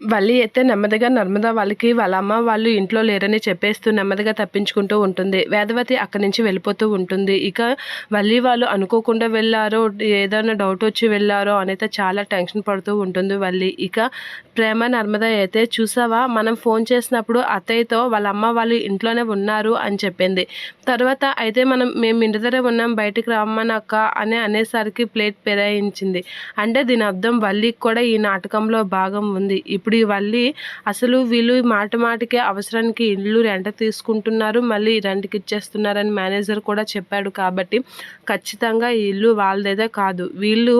వల్లి అయితే నెమ్మదిగా నర్మదా వాళ్ళకి వాళ్ళ అమ్మ వాళ్ళు ఇంట్లో లేరని చెప్పేస్తూ నెమ్మదిగా తప్పించుకుంటూ ఉంటుంది. వేదవతి అక్కడి నుంచి వెళ్ళిపోతూ ఉంటుంది. ఇక వల్లి వాళ్ళు అనుకోకుండా వెళ్ళారో ఏదైనా డౌట్ వచ్చి వెళ్ళారో అనేది చాలా టెన్షన్ పడుతూ ఉంటుంది వల్లి. ఇక ప్రేమ నర్మద అయితే చూసావా? మనం ఫోన్ చేసినప్పుడు అత్తయ్యతో వాళ్ళ అమ్మ వాళ్ళు ఇంట్లోనే ఉన్నారు అని చెప్పింది. తర్వాత అయితే మనం మేము ఇంటి దగ్గర ఉన్నాం బయటికి రమ్మనక్క అని అనేసరికి ప్లేట్ పెరాయించింది. అంటే దీని అర్థం వల్లికి కూడా ఈ నాటకంలో భాగం ఉంది. ఇప్పుడు ఈ ఇవన్నీ అసలు వీళ్ళు మాట మాటికి అవసరానికి ఇల్లు రెంట్ తీసుకుంటున్నారు మళ్ళీ రెంట్కి ఇచ్చేస్తున్నారని మేనేజర్ కూడా చెప్పాడు కాబట్టి ఖచ్చితంగా ఈ ఇల్లు వాళ్ళదేదే కాదు. వీళ్ళు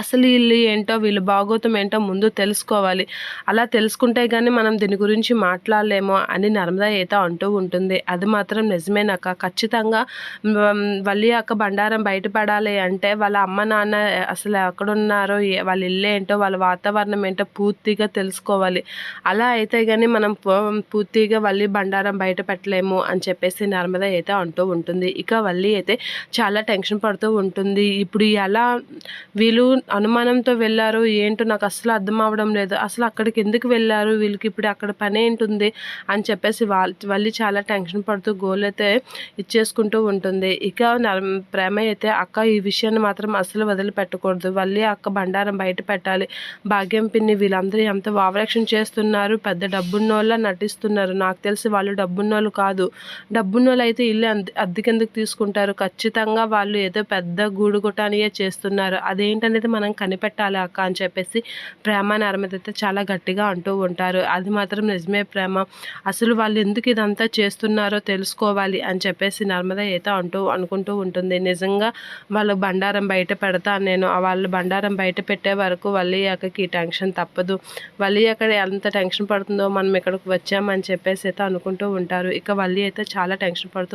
అసలు వీళ్ళు ఏంటో వీళ్ళు భాగోతం ఏంటో ముందు తెలుసుకోవాలి. అలా తెలుసుకుంటే కానీ మనం దీని గురించి మాట్లాడలేమో అని నర్మదా ఈత అంటూ ఉంటుంది. అది మాత్రం నిజమేనక్క. ఖచ్చితంగా వల్లి అక్క బండారం బయటపడాలి అంటే వాళ్ళ అమ్మ నాన్న అసలు ఎక్కడున్నారో వాళ్ళ ఇల్లు ఏంటో వాళ్ళ వాతావరణం ఏంటో పూర్తిగా తెలుసుకోవాలి. అలా అయితే కానీ మనం పూర్తిగా వల్లి బండారం బయట పెట్టలేము అని చెప్పేసి నర్మదా అయితే అంటూ ఉంటుంది. ఇక వల్లి అయితే చాలా టెన్షన్ పడుతూ ఉంటుంది. ఇప్పుడు ఎలా వీళ్ళు అనుమానంతో వెళ్ళారు ఏంటో నాకు అసలు అర్థం అవ్వడం లేదు. అసలు అక్కడికి ఎందుకు వెళ్ళారు? వీళ్ళకి ఇప్పుడు అక్కడ పని ఏంటుంది? అని చెప్పేసి వాళ్ళు చాలా టెన్షన్ పడుతూ గోల్ అయితే ఇచ్చేసుకుంటూ ఉంటుంది. ఇక ప్రేమ అయితే అక్క ఈ విషయాన్ని మాత్రం అసలు వదిలిపెట్టకూడదు. మళ్ళీ అక్క బండారం బయట పెట్టాలి. భాగ్యం పిన్ని వీళ్ళందరూ ఎంత వావరక్షణ చేస్తున్నారు? పెద్ద డబ్బున్నోళ్ళ నటిస్తున్నారు. నాకు తెలిసి వాళ్ళు డబ్బున్నోళ్ళు కాదు. డబ్బున్నోళ్ళు అయితే ఇల్లు అద్దెకెందుకు తీసుకుంటారు? ఖచ్చితంగా వాళ్ళు ఏదో పెద్ద గూడుగుటానియే చేస్తున్నారు. అదేంటనేది మనం కనిపెట్టాలి అక్క అని చెప్పేసి ప్రేమ నర్మద అయితే చాలా గట్టిగా అంటూ ఉంటారు. అది మాత్రం నిజమే ప్రేమ. అసలు వాళ్ళు ఎందుకు ఇదంతా చేస్తున్నారో తెలుసుకోవాలి అని చెప్పేసి నర్మద అయితే అంటూ అనుకుంటూ ఉంటుంది. నిజంగా వాళ్ళు బండారం బయట పెడతాను నేను. వాళ్ళు బండారం బయట పెట్టే వరకు వల్లియాకకి అక్కకి టెన్షన్ తప్పదు. వల్లి ఎంత టెన్షన్ పడుతుందో మనం ఇక్కడికి వచ్చామని చెప్పేసి అయితే అనుకుంటూ ఉంటారు. ఇక వల్లి అయితే చాలా టెన్షన్ పడుతూ